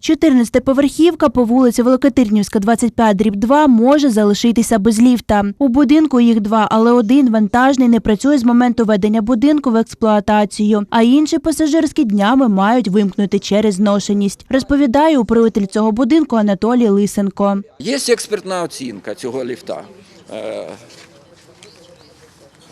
14-поверхівка по вулиці Великотирнівська, 25, дріб 2 може залишитися без ліфта. У будинку їх два, але один вантажний не працює з моменту ведення будинку в експлуатацію, а інші пасажирські днями мають вимкнути через зношеність. Розповідає управитель цього будинку Анатолій Лисенко. Є експертна оцінка цього ліфта. Е,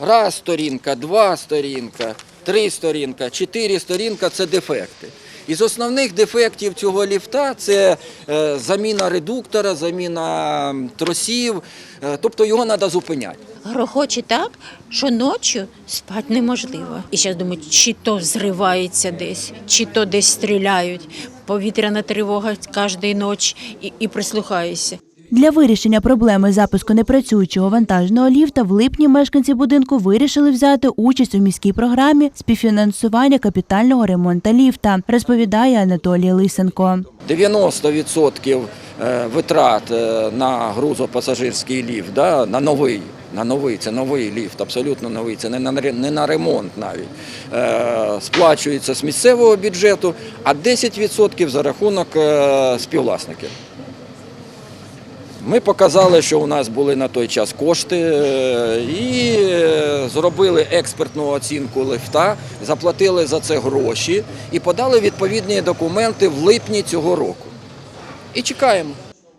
Раз сторінка, два сторінка, три сторінка, чотири сторінка це дефекти. Із основних дефектів цього ліфта це е, заміна редуктора, заміна тросів, е, тобто його треба зупиняти. Грохоче так, що ночі спати неможливо. І зараз думають, чи то зривається десь, чи то десь стріляють. Повітряна тривога кожної ночі і, і прислухаюся. Для вирішення проблеми запуску непрацюючого вантажного ліфта в липні мешканці будинку вирішили взяти участь у міській програмі співфінансування капітального ремонту ліфта, розповідає Анатолій Лисенко. 90% е, витрат е, на грузопасажирський ліфт, да, на новий. На новий, це новий ліфт, абсолютно новий, це не на, не на ремонт навіть. Е, сплачується з місцевого бюджету, а 10% за рахунок е, співвласників. Ми показали, що у нас були на той час кошти е, і е, зробили експертну оцінку лифта, заплатили за це гроші і подали відповідні документи в липні цього року. І чекаємо.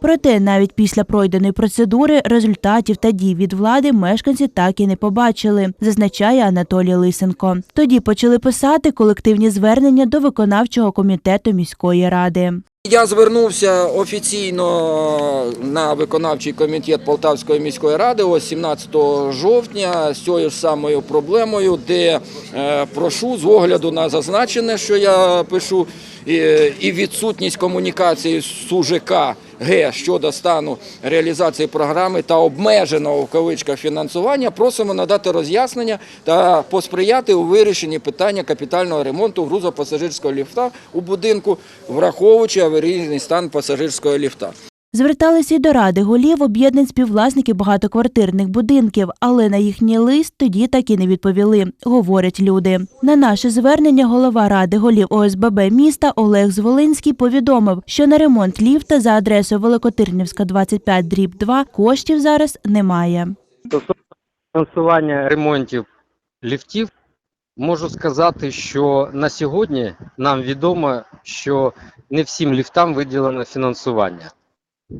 Проте навіть після пройденої процедури результатів та дій від влади мешканці так і не побачили, зазначає Анатолій Лисенко. Тоді почали писати колективні звернення до виконавчого комітету міської ради. Я звернувся офіційно на виконавчий комітет Полтавської міської ради ось 17 жовтня з цією ж самою проблемою, де е, прошу з огляду на зазначене, що я пишу, і, відсутність комунікації з УЖК Г щодо стану реалізації програми та обмеженого в кавичках фінансування, просимо надати роз'яснення та посприяти у вирішенні питання капітального ремонту грузопасажирського ліфта у будинку, враховуючи аварійний стан пасажирського ліфта. Зверталися й до ради голів об'єднань співвласників багатоквартирних будинків, але на їхній лист тоді так і не відповіли, говорять люди. На наше звернення голова ради голів ОСББ міста Олег Зволинський повідомив, що на ремонт ліфта за адресою Великотирнівська, 25, дріб 2 коштів зараз немає. Стосовно фінансування ремонтів ліфтів, можу сказати, що на сьогодні нам відомо, що не всім ліфтам виділено фінансування.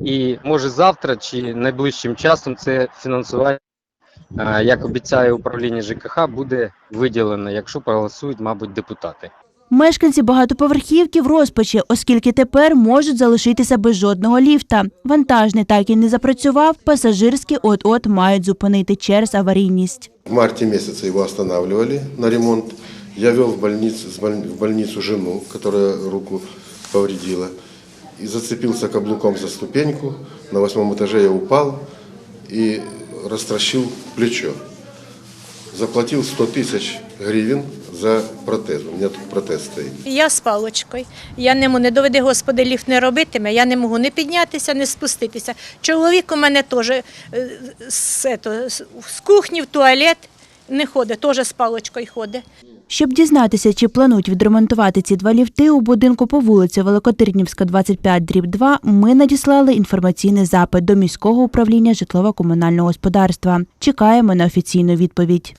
І може завтра чи найближчим часом це фінансування, е, як обіцяє управління ЖКХ, буде виділено, якщо проголосують, мабуть, депутати. Мешканці багатоповерхівки в розпачі, оскільки тепер можуть залишитися без жодного ліфта. Вантажний так і не запрацював, пасажирські от-от мають зупинити через аварійність. В марте месяце его останавливали на ремонт. Я вел в больницу, с боль- в больницу жену, которая руку повредила. И зацепился каблуком за ступеньку. На восьмом этаже я упал и растращил плечо. Заплатил 100 тысяч гривен за протез. У меня тут протез стоит. Я з палочкою. Я не можу, не доведи, Господи, ліфт не робитиме. Я не можу не піднятися, не спуститися. Чоловік у мене теж е, з, з з кухні в туалет не ходить, теж з палочкою ходить. Щоб дізнатися, чи планують відремонтувати ці два ліфти у будинку по вулиці Великотирнівська, 25, дріб 2, ми надіслали інформаційний запит до міського управління житлово-комунального господарства. Чекаємо на офіційну відповідь.